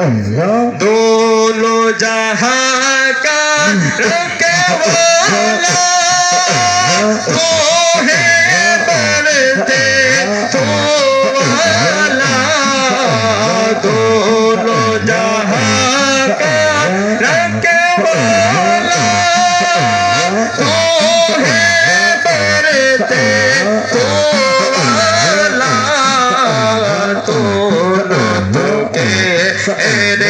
अल्लाह दोनों जहां का रखे वाला वो है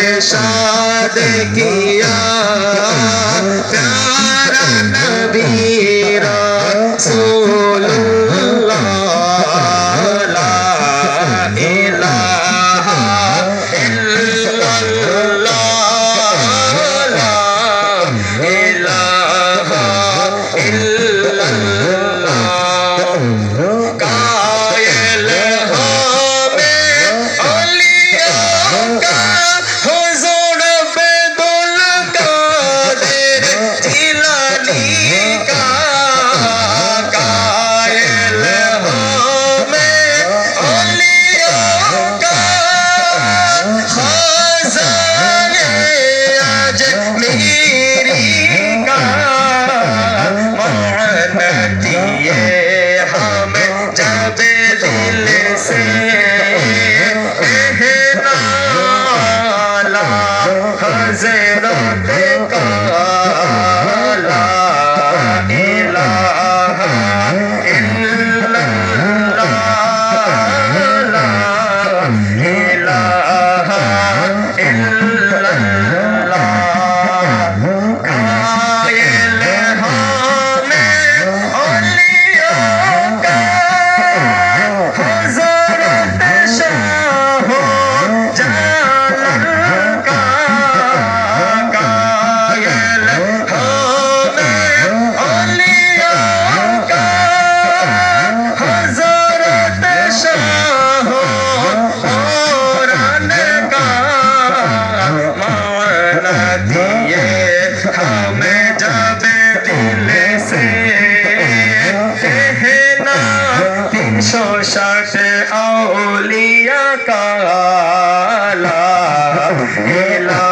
इरशाद किया प्यारा नबी रसूल বলিয়া কালা হেলা